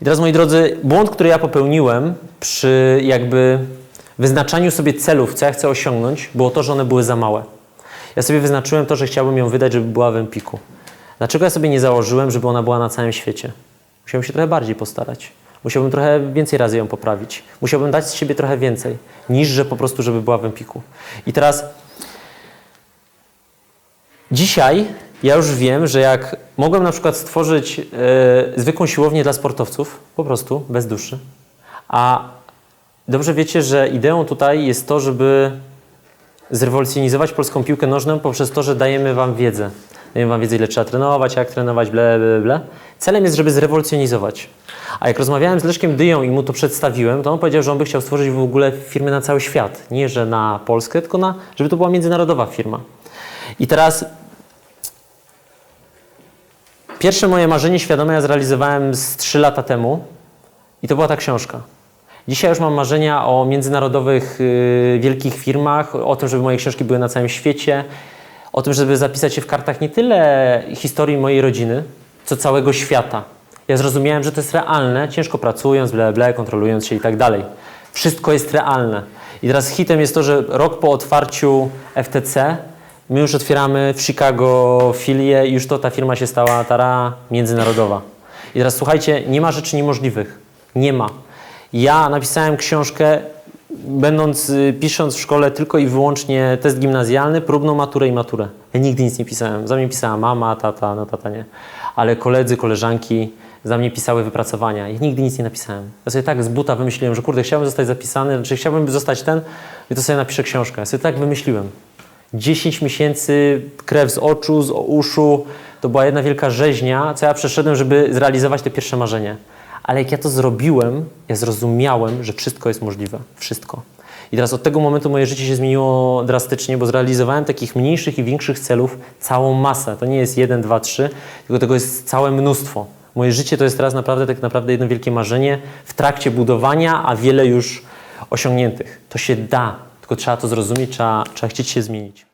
I teraz, moi drodzy, błąd, który ja popełniłem przy jakby wyznaczaniu sobie celów, co ja chcę osiągnąć, było to, że one były za małe. Ja sobie wyznaczyłem to, że chciałbym ją wydać, żeby była w Empiku. Dlaczego ja sobie nie założyłem, żeby ona była na całym świecie? Musiałbym się trochę bardziej postarać. Musiałbym trochę więcej razy ją poprawić. Musiałbym dać z siebie trochę więcej, niż że po prostu, żeby była w Empiku. I teraz dzisiaj ja już wiem, że jak mogłem na przykład stworzyć e, zwykłą siłownię dla sportowców, po prostu, bez duszy, a dobrze wiecie, że ideą tutaj jest to, żeby zrewolucjonizować polską piłkę nożną poprzez to, że dajemy Wam wiedzę. Dajemy Wam wiedzę, ile trzeba trenować, jak trenować, ble, ble, ble. Celem jest, żeby zrewolucjonizować. A jak rozmawiałem z Leszkiem Dyją i mu to przedstawiłem, to on powiedział, że on by chciał stworzyć w ogóle firmę na cały świat. Nie, że na Polskę, tylko na, żeby to była międzynarodowa firma. I teraz pierwsze moje marzenie świadome ja zrealizowałem z 3 lata temu i to była ta książka. Dzisiaj już mam marzenia o międzynarodowych y, wielkich firmach, o tym, żeby moje książki były na całym świecie, o tym, żeby zapisać się w kartach nie tyle historii mojej rodziny, co całego świata. Ja zrozumiałem, że to jest realne, ciężko pracując, ble, ble, kontrolując się i tak dalej. Wszystko jest realne. I teraz hitem jest to, że rok po otwarciu FTC my już otwieramy w Chicago filię i już to ta firma się stała tara międzynarodowa. I teraz słuchajcie, nie ma rzeczy niemożliwych. Nie ma. Ja napisałem książkę, będąc, y, pisząc w szkole tylko i wyłącznie test gimnazjalny, próbną maturę i maturę. Ja nigdy nic nie pisałem. Za mnie pisała mama, tata, no tata nie. Ale koledzy, koleżanki za mnie pisały wypracowania. Ja nigdy nic nie napisałem. Ja sobie tak z buta wymyśliłem, że kurde, chciałbym zostać zapisany, znaczy chciałbym zostać ten i to sobie napiszę książkę. Ja sobie tak wymyśliłem. 10 miesięcy, krew z oczu, z uszu. To była jedna wielka rzeźnia, co ja przeszedłem, żeby zrealizować te pierwsze marzenie. Ale jak ja to zrobiłem, ja zrozumiałem, że wszystko jest możliwe. Wszystko. I teraz od tego momentu moje życie się zmieniło drastycznie, bo zrealizowałem takich mniejszych i większych celów całą masę. To nie jest jeden, dwa, trzy, tylko tego jest całe mnóstwo. Moje życie to jest teraz naprawdę tak naprawdę jedno wielkie marzenie w trakcie budowania, a wiele już osiągniętych. To się da, tylko trzeba to zrozumieć, trzeba, trzeba chcieć się zmienić.